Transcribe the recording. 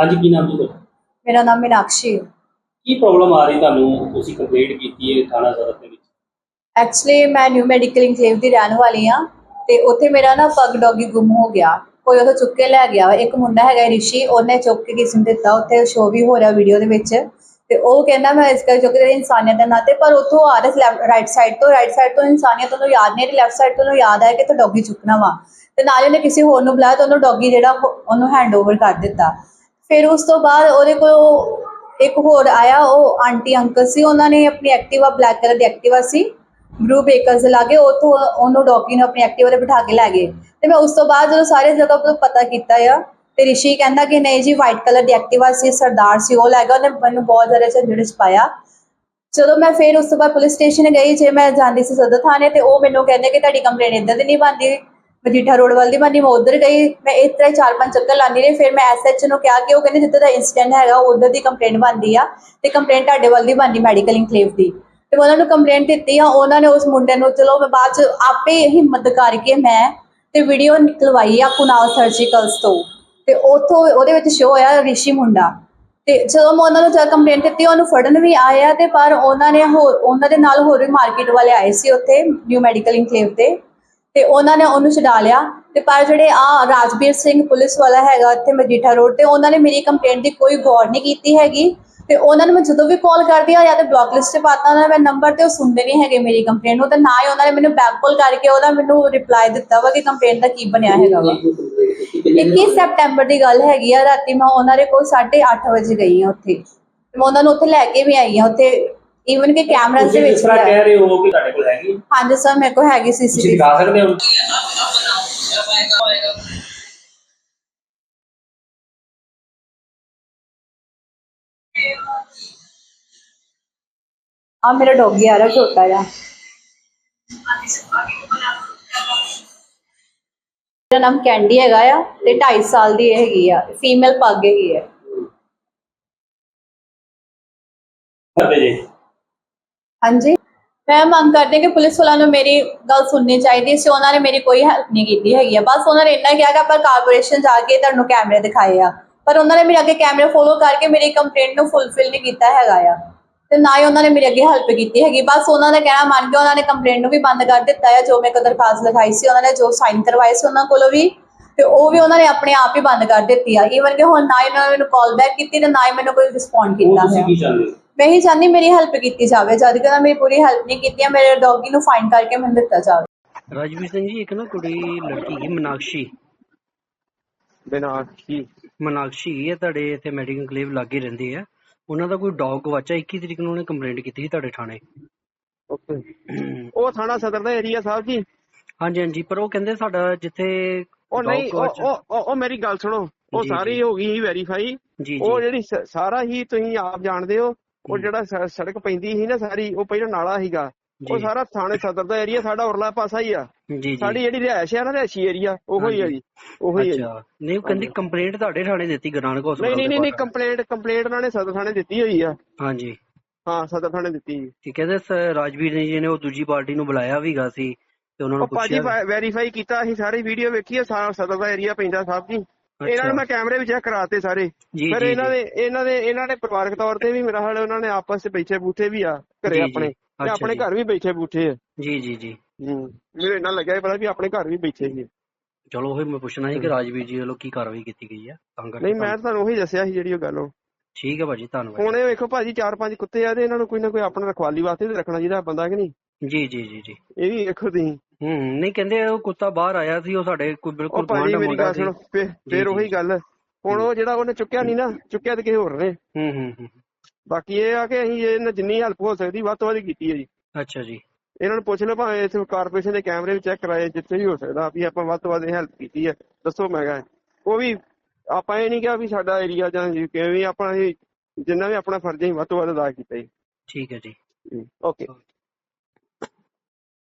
ਹਾਂਜੀ ਕੀ ਨਾਮ ਜੀ ਤੁਹਾਡਾ? ਮੇਰਾ ਨਾਮ ਮੀਨਾਕਸ਼ੀ ਹੈ। ਕੀ ਪ੍ਰੋਬਲਮ ਆ ਰਹੀ ਤੁਹਾਨੂੰ? ਤੁਸੀਂ ਕੰਪਲੇਂਟ ਕੀਤੀ ਹੈ ਥਾਣਾ ਸਦਰ ਦੇ ਵਿੱਚ। ਐਕਚੁਅਲੀ ਮੈਂ ਨਿਊ ਮੈਡੀਕਲ ਇਨਕਲੇਵ ਦੀ ਰਹਿਣ ਵਾਲੀ ਆ ਤੇ ਉੱਥੇ ਮੇਰਾ ਨਾ ਪਗ ਡੌਗੀ ਗੁੰਮ ਹੋ ਗਿਆ। ਕੋਈ ਉਹ ਚੁੱਕ ਕੇ ਲੈ ਗਿਆ ਇੱਕ ਮੁੰਡਾ ਹੈਗਾ ਰਿਸ਼ੀ ਉਹਨੇ ਚੁੱਕ ਕੇ ਕਿਸ ਨੂੰ ਦਿੱਤਾ। ਉੱਥੇ ਸ਼ੋ ਵੀ ਹੋ ਰਿਹਾ ਵੀਡੀਓ ਦੇ ਵਿੱਚ। ਤੇ ਉਹ ਕਹਿੰਦਾ ਮੈਂ ਇਸ ਕਰਕੇ ਚੁੱਕ ਕੇ ਇਨਸਾਨੀਅਤ ਦੇ ਨਾਤੇ ਪਰ ਉੱਥੋਂ ਆ ਰਿਹਾ ਰਾਈਟ ਸਾਈਡ ਤੋਂ। ਰਾਈਟ ਸਾਈਡ ਤੋਂ ਇਨਸਾਨੀਅਤ ਨੂੰ ਯਾਦ ਨਹੀਂ ਰਹੀ। ਲੈਫਟ ਸਾਈਡ ਤੋਂ ਯਾਦ ਆਇਆ ਕਿ ਤੂੰ ਡੌਗੀ ਚੁੱਕਣਾ ਵਾ। ਤੇ ਨਾਲੇ ਉਹਨੇ ਕਿਸੇ ਹੋਰ ਨੂੰ ਬੁਲਾਇਆ ਤਾਂ ਉਹਨੂੰ ਡੌਗੀ ਜਿਹੜਾ ਉਹ- ਉਹਨੂੰ ਹੈਂਡਓਵਰ ਕਰ ਦਿੱਤਾ। ਫਿਰ ਉਸ ਤੋਂ ਬਾਅਦ ਉਹਦੇ ਕੋਲ ਇੱਕ ਹੋਰ ਆਇਆ, ਉਹ ਆਂਟੀ, ਅੰਕਲ ਸੀ। ਉਹਨਾਂ ਨੇ ਆਪਣੀ ਐਕਟਿਵਾ, ਬਲੈਕ ਕਲਰ ਦੀ ਐਕਟਿਵਾ ਸੀ ਬਰੂ ਬੇਕਰਸ ਦੇ ਲਾਗੇ। ਉੱਥੋਂ ਉਹਨੂੰ ਡੌਗੀ ਨੂੰ ਆਪਣੀ ਐਕਟਿਵਾ ਤੇ ਬਿਠਾ ਕੇ ਲੈ ਗਏ। ਤੇ ਮੈਂ ਉਸ ਤੋਂ ਬਾਅਦ ਜਦੋਂ ਸਾਰੇ ਜਗ੍ਹਾ ਤੋਂ ਪਤਾ ਕੀਤਾ ਆ, ਤੇ ਰਿਸ਼ੀ ਕਹਿੰਦਾ ਕਿ ਨਹੀਂ ਜੀ, ਵਾਈਟ ਕਲਰ ਦੀ ਐਕਟਿਵਾ ਸੀ, ਸਰਦਾਰ ਸੀ, ਉਹ ਲੈ ਗਿਆ ਉਹਨੇ ਮੈਨੂੰ ਬਹੁਤ ਜ਼ਿਆਦਾ ਝੰਜੜ ਚ ਪਾਇਆ। ਚਲੋ ਮੈਂ ਫਿਰ ਉਸ ਤੋਂ ਬਾਅਦ ਪੁਲਿਸ ਸਟੇਸ਼ਨ ਗਈ, ਜੇ ਮੈਂ ਜਾਂਦੀ ਸੀ ਸਦਰ ਥਾਣੇ, ਤੇ ਉਹ ਮੈਨੂੰ ਕਹਿੰਦੇ ਕਿ ਤੁਹਾਡੀ ਕੰਪਲੇਂਟ ਇੱਦਾਂ ਦੀ ਨਹੀਂ ਬਣਦੀ। ਮਜੀਠਾ ਰੋਡ ਵੱਲ ਦੀ ਬਣਦੀ ਮੈਂ ਉਧਰ ਗਈ, ਮੈਂ ਇਸ ਤਰ੍ਹਾਂ ਹੀ ਚਾਰ ਪੰਜ ਚੱਕਰ ਲਾਉਂਦੀ ਰਹੀ, ਫਿਰ ਮੈਂ ਐਸਐਚ ਨੂੰ ਕਿਹਾ ਕਿ ਉਹ ਕਹਿੰਦੇ ਜਿੱਦਾਂ ਦਾ ਇੰਸੀਡੈਂਟ ਹੈਗਾ ਉਧਰ ਦੀ ਕੰਪਲੇਂਟ ਬਣਦੀ ਆ ਤੇ ਕੰਪਲੇਂਟ ਤੁਹਾਡੇ ਵੱਲ ਦੀ ਬਣਦੀ ਮੈਡੀਕਲ ਇਨਕਲੇਵ ਦੀ। ਤੇ ਮੈਂ ਉਹਨਾਂ ਨੂੰ ਕੰਪਲੇਂਟ ਦਿੱਤੀ ਆ, ਉਹਨਾਂ ਨੇ ਉਸ ਮੁੰਡੇ ਨੂੰ, ਚਲੋ ਮੈਂ ਬਾਅਦ ਚ ਆਪੇ ਹਿੰਮਤ ਕਰਕੇ ਮੈਂ ਤੇ ਵੀਡੀਓ ਨਿਕਲਵਾਈ ਆ ਕੁਨਾਲ ਸਰਜੀਕਲਸ ਤੋਂ। ਤੇ ਉਥੋਂ ਉਹਦੇ ਵਿੱਚ ਸ਼ੋ ਹੋਇਆ ਰਿਸ਼ੀ ਮੁੰਡਾ। ਤੇ ਜਦੋਂ ਮੈਂ ਉਹਨਾਂ ਨੂੰ ਜਦ ਕੰਪਲੇਂਟ ਦਿੱਤੀ, ਉਹਨੂੰ ਫੜਨ ਵੀ ਆਇਆ ਆ ਤੇ ਪਰ ਉਹਨਾਂ ਨੇ ਹੋਰ, ਉਹਨਾਂ ਦੇ ਨਾਲ ਹੋਰ ਵੀ ਮਾਰਕੀਟ ਵਾਲੇ ਆਏ ਸੀ ਉੱਥੇ ਨਿਊ ਮੈਡੀਕਲ ਇਨਕਲੇਵ ਤੇ। ਤੇ ਉਹਨਾਂ ਨੇ ਉਹਨੂੰ ਛਡਾ ਲਿਆ। ਤੇ ਪਰ ਜਿਹੜੇ ਆ ਰਾਜਵੀਰ ਸਿੰਘ ਪੁਲਿਸ ਵਾਲਾ ਹੈਗਾ ਇੱਥੇ ਮਜੀਠਾ ਰੋਡ ਤੇ, ਉਹਨਾਂ ਨੇ ਮੇਰੀ ਕੰਪਲੇਂਟ ਦੀ ਕੋਈ ਗੌਰ ਨਹੀਂ ਕੀਤੀ ਹੈਗੀ। ਤੇ ਉਹਨਾਂ ਨੂੰ ਮੈਂ ਜਦੋਂ ਵੀ ਕਾਲ ਕਰਦੀ ਆ, ਜਾਂ ਤੇ ਬਲੌਕ ਲਿਸਟ 'ਤੇ ਪਾਤਾ ਉਹਨਾਂ ਦਾ ਨੰਬਰ ਤੇ ਉਹ ਸੁਣਦੇ ਨਹੀਂ ਹੈਗੇ ਮੇਰੀ ਕੰਪਲੇਂਟ ਨੂੰ। ਤੇ ਨਾ ਹੀ ਉਹਨਾਂ ਨੇ ਮੈਨੂੰ ਬੈਕ ਕਾਲ ਕਰਕੇ ਉਹਦਾ ਮੈਨੂੰ ਰਿਪਲਾਈ ਦਿੱਤਾ ਵਾ ਕਿ ਕੰਪਲੇਂਟ ਦਾ ਕੀ ਬਣਿਆ ਹੈਗਾ ਵਾ। 21 ਸੈਪਟੈਂਬਰ ਦੀ ਗੱਲ ਹੈਗੀ ਆ, ਰਾਤੀ ਮੈਂ ਉਹਨਾਂ ਦੇ ਕੋਲ 8:30 ਵਜੇ ਗਈ ਆ ਉੱਥੇ। ਤੇ ਮੈਂ ਉਹਨਾਂ ਨੂੰ ਉੱਥੇ ਲੈ ਕੇ ਵੀ ਆਈ ਆ, ਉੱਥੇ ਈਵਨ ਕਿ ਕੈਮਰਾਸ ਦੇ ਤੁਸੀਂ ਵਿੱਚ ਜਿਸ ਵੀ ਤਰ੍ਹਾਂ ਆ। ਕਹਿ ਰਹੇ ਹੋ ਕਿ ਤੁਹਾਡੇ ਕੋਲ ਹੈਗੀ ਹਾਂਜੀ ਸਰ ਮੇਰੇ ਕੋਲ ਹੈਗੀ ਤੁਸੀਂ ਸੀਸੀਟੀਵੀ ਦਿਖਾ ਸਕਦੇ ਹੋ? ਆ ਮੇਰਾ ਡੌਗੀ ਆ ਰਿਹਾ ਛੋਟਾ ਜਿਹਾ। ਮੇਰਾ ਨਾਮ ਕੈਂਡੀ ਹੈਗਾ ਆ ਤੇ 2.5 ਸਾਲ ਦੀ ਇਹ ਹੈਗੀ ਆ। ਫੀਮੇਲ ਪੱਗ ਹੈਗੀ ਹੈ ਕਰਦੇ ਜੀ। ਹਾਂਜੀ। ਮੈਂ ਮੰਗ ਕਰਦੀ ਕਿ ਪੁਲਿਸ ਵਾਲਿਆਂ ਨੂੰ ਮੇਰੀ ਗੱਲ ਸੁਣਨੀ ਚਾਹੀਦੀ ਸੀ ਉਹਨਾਂ ਨੇ ਮੇਰੀ ਕੋਈ ਹੈਲਪ ਨਹੀਂ ਕੀਤੀ ਹੈਗੀ ਆ। ਬਸ ਉਹਨਾਂ ਨੇ ਇੰਨਾ ਕਿਹਾ ਕਿ ਆਪਾਂ ਕਾਰਪੋਰੇਸ਼ਨ ਜਾ ਕੇ ਤੁਹਾਨੂੰ ਕੈਮਰੇ ਦਿਖਾਏ ਆ। ਪਰ ਉਹਨਾਂ ਨੇ ਮੇਰੇ ਅੱਗੇ ਕੈਮਰੇ ਫੋਲੋ ਕਰਕੇ ਮੇਰੀ ਕੰਪਲੇਂਟ ਨੂੰ ਫੁੱਲਫਿਲ ਨਹੀਂ ਕੀਤਾ ਹੈਗਾ ਆ। ਤੇ ਨਾ ਹੀ ਉਹਨਾਂ ਨੇ ਮੇਰੀ ਅੱਗੇ ਹੈਲਪ ਕੀਤੀ ਹੈਗੀ। ਬਸ ਉਹਨਾਂ ਦਾ ਕਹਿਣਾ ਮੰਨ ਕੇ ਉਹਨਾਂ ਨੇ ਕੰਪਲੇਂਟ ਨੂੰ ਵੀ ਬੰਦ ਕਰ ਦਿੱਤਾ ਹੈ ਜੋ ਮੈਂ ਕੋ ਦਰਖਾਸਤ ਲਿਖਾਈ ਸੀ ਉਹਨਾਂ ਨੇ ਜੋ ਸਾਈਨ ਕਰਵਾਏ ਸੀ ਉਹਨਾਂ ਕੋਲੋਂ ਵੀ ਤੇ ਉਹ ਵੀ ਉਹਨਾਂ ਨੇ ਆਪਣੇ ਆਪ ਹੀ ਬੰਦ ਕਰ ਦਿੱਤੀ ਆ। ਈਵਨ ਕਿ ਹੁਣ ਨਾ ਹੀ ਉਹਨਾਂ ਨੇ ਮੈਨੂੰ ਕਾਲ ਬੈਕ ਕੀਤੀ ਤੇ ਨਾ ਹੀ ਮੈਨੂੰ ਕੋਈ ਰਿਸਪੌਂਡ ਉਹ ਕੀਤਾ ਤੁਸੀਂ ਹੈ ਕੀ ਚਾਹੁੰਦੇ ਹੋ? ਮੈਂ ਹੀ ਚਾਹੁੰਦੀ ਮੇਰੀ ਹੈਲਪ ਕੀਤੀ ਜਾਵੇ। ਜਦ ਕਿ ਮੇਰੀ ਪੂਰੀ ਹੈਲਪ ਨਹੀਂ ਕੀਤੀ ਮੇਰੇ ਡੌਗੀ ਨੂੰ ਫਾਈਨ ਕਰਕੇ ਮੈਨੂੰ ਦਿੱਤਾ ਜਾਵੇ। ਰਾਜਵੀਰ ਸਿੰਘ ਜੀ ਇੱਕ ਨਾ ਕੁੜੀ ਲੜਕੀ ਹੈ ਮਨਾਕਸ਼ੀ। ਬਿਨਾਕੀ ਮਨਾਕਸ਼ੀ ਹੈ ਤੁਹਾਡੇ ਇੱਥੇ ਮੈਡੀਕਲ ਕਲੇਵ ਲਾਗੇ ਰਹਿੰਦੀ ਹੈ ਉਹਨਾਂ ਦਾ ਕੋਈ ਡੌਗ ਗਵਾਚਾ 21 ਤਰੀਕ ਨੂੰ ਉਹਨੇ ਕੰਪਲੇਂਟ ਕੀਤੀ ਸੀ ਤੁਹਾਡੇ ਥਾਣੇ। ਓਕੇ। ਉਹ ਥਾਣਾ ਸਦਰ ਦਾ ਏਰੀਆ ਸਾਹਿਬ ਜੀ। ਹਾਂਜੀ ਹਾਂਜੀ ਪਰ ਉਹ ਕਹਿੰਦੇ ਸਾਡਾ ਜਿੱਥੇ ਉਹ ਨਹੀਂ ਉਹ ਉਹ- ਮੇਰੀ ਗੱਲ ਸੁਣੋ। ਉਹ ਸਾਰੀ। ਹੋ ਗਈ ਵੈਰੀਫਾਈ ਉਹ ਜਿਹੜੀ ਸਾਰਾ ਹੀ ਤੁਸੀਂ ਆਪ ਜਾਣਦੇ ਹੋ। ਉਹ। ਜਿਹੜਾ ਸੜਕ ਪੈਂਦੀ ਸੀ ਨਾ ਸਾਰੀ ਉਹ ਪਹਿਲਾਂ ਨਾਲਾ ਸੀਗਾ। ਉਹ। ਸਾਰਾ ਥਾਣੇ ਸਦਰ ਦਾ ਏਰੀਆ ਸਾਡਾ ਉਰਲਾ ਪਾਸਾ ਹੀ ਆ। ਸਾਡੀ ਜਿਹੜੀ ਰਿਹਾਇਸ਼ ਆ ਨਾ ਰਿਹਾਇਸ਼ੀ ਏਰੀਆ ਉਹੋ ਹੀ ਆ। ਜੀ ਉਹੋ ਹੀ ਆ ਨਹੀਂ ਉਹ ਕਹਿੰਦੀ ਕੰਪਲੇਂਟ ਤੁਹਾਡੇ ਥਾਣੇ ਦਿੱਤੀ ਗੁਰੂ ਨਾਨਕ ਨਹੀਂ ਹਸਪਤਾਲ ਨਹੀਂ ਨਹੀਂ ਨਹੀਂ ਕੰਪਲੇਂਟ ਕੰਪਲੇਂਟ ਉਹਨਾਂ ਨੇ ਸਦਰ ਥਾਣੇ ਦਿੱਤੀ ਹੋਈ ਆ। ਹਾਂਜੀ। ਹਾਂ ਸਦਰ ਥਾਣੇ ਦਿੱਤੀ ਜੀ ਤੇ ਕਹਿੰਦੇ ਸ- ਰਾਜਵੀਰ ਜੀ ਨੇ ਉਹ ਦੂਜੀ ਪਾਰਟੀ ਨੂੰ ਬੁਲਾਇਆ ਵੀਗਾ ਸੀ ਤੇ ਉਹਨਾਂ ਨੂੰ ਉਹ ਭਾਜੀ ਪੁੱਛਿਆ। ਵੈਰੀਫਾਈ ਕੀਤਾ ਅਸੀਂ ਸਾਰੀ ਵੀਡੀਓ ਵੇਖੀ ਆ ਸਾਰਾ ਸਦਰ ਦਾ ਏਰੀਆ ਪੈਂਦਾ ਸਾਹਿਬ ਜੀ। ਇਹਨਾਂ ਨੂੰ ਮੈਂ ਕੈਮਰੇ ਵੀ ਚੈੱਕ ਕਰਾਤੇ ਸਾਰੇ। ਜੀ ਇਹਨਾਂ। ਦੇ ਇਹਨਾਂ ਦੇ ਇਹਨਾਂ ਨੇ ਪਰਿਵਾਰਕ ਤੌਰ ਤੇ ਵੀ ਮੇਰਾ ਹਾਲ ਉਹਨਾਂ ਨੇ ਆਪਸ ਵਿੱਚ ਬੈਠੇ ਬੂਠੇ ਵੀ ਆ ਘਰੇ। ਆਪਣੇ। ਤੇ ਆਪਣੇ। ਘਰ ਵੀ ਬੈਠੇ ਬੂਠੇ ਆ। ਜੀ ਜੀ ਜੀ। ਹੂੰ। ਮੈਨੂੰ ਇੰਨਾ ਲੱਗਿਆ ਪਤਾ ਵੀ ਆਪਣੇ ਘਰ ਵੀ ਬੈਠੇ ਸੀ। ਚਲੋ ਉਹ ਮੈਂ ਪੁੱਛਣਾ ਸੀ ਕਿ ਰਾਜਵੀਰ ਜੀ ਵੱਲੋਂ ਕੀ ਕਾਰਵਾਈ ਕੀਤੀ ਗਈ ਹੈ ਤਾਂ ਕਰਕੇ ਨਹੀਂ ਮੈਂ ਤੁਹਾਨੂੰ- ਤੁਹਾਨੂੰ ਉਹੀ ਦੱਸਿਆ ਸੀ ਜਿਹੜੀ ਉਹ ਗੱਲ ਉਹ। ਠੀਕ ਹੈ ਭਾਜੀ ਧੰਨਵਾਦ। ਹੁਣ ਇਹ ਵੇਖੋ ਭਾਜੀ ਚਾਰ ਪੰਜ ਕੁੱਤੇ ਆ ਤੇ ਇਹਨਾਂ ਨੂੰ ਕੋਈ ਨਾ ਕੋਈ ਆਪਣਾ ਰਖਵਾਲੀ ਵਾਸਤੇ ਤੇ ਰੱਖਣਾ ਚਾਹੀਦਾ ਬੰਦਾ ਕਿ ਨਹੀਂ? ਜੀ ਜੀ ਜੀ ਜੀ। ਇਹ ਵੀ ਵੇਖੋ ਤੁਸੀਂ। ਹੂੰ ਨਹੀਂ ਕਹਿੰਦੇ ਉਹ ਕੁੱਤਾ ਬਾਹਰ ਆਇਆ ਸੀ ਉਹ ਸਾਡੇ ਕੋਈ ਉਹ ਬਿਲਕੁਲ ਭਾਜੀ ਗੁਆਂਢ ਮੇਰੀ ਮੁੰਡਾ ਗੱਲ ਸੀ। ਸੁਣੋ ਫਿਰ ਫਿਰ। ਉਹੀ ਗੱਲ। ਹੁਣ ਉਹ ਜਿਹੜਾ ਉਹਨੇ ਚੁੱਕਿਆ ਨਹੀਂ ਨਾ ਚੁੱਕਿਆ ਤੇ ਕਿਸੇ ਹੋਰ ਨੇ। ਹੂੰ ਹੂੰ ਹੂੰ। ਬਾਕੀ ਇਹ ਆ ਕਿ ਅਸੀਂ ਇਹਨਾਂ ਜਿੰਨੀ ਹੈਲਪ ਹੋ ਸਕਦੀ ਵੱਧ ਤੋਂ ਵੱਧ ਕੀਤੀ ਹੈ ਜੀ। ਅੱਛਾ ਜੀ। ਇਹਨਾਂ ਨੂੰ ਪੁੱਛ ਲਓ ਭਾਵੇਂ ਇੱਥੇ ਕਾਰਪੋਰੇਸ਼ਨ ਦੇ ਕੈਮਰੇ ਵੀ ਚੈੱਕ ਕਰਾਏ ਜਿੱਥੇ ਵੀ ਹੋ ਸਕਦਾ ਵੀ ਆਪਾਂ ਵੱਧ ਤੋਂ ਵੱਧ ਹੈਲਪ ਕੀਤੀ ਹੈ। ਦੱਸੋ ਮੈਂ ਕਿਹਾ। ਉਹ ਵੀ ਆਪਾਂ ਇਹ ਨਹੀਂ ਕਿਹਾ ਵੀ ਸਾਡਾ ਏਰੀਆ ਜਾਂ ਜੀ ਕਿਵੇਂ ਵੀ ਆਪਣਾ ਇਹ ਜਿੰਨਾ ਵੀ ਆਪਣਾ ਫਰਜ਼ ਹੈ ਵੱਧ ਤੋਂ ਵੱਧ ਅਦਾ ਕੀਤਾ ਜੀ। ਠੀਕ ਹੈ ਜੀ। ਓਕੇ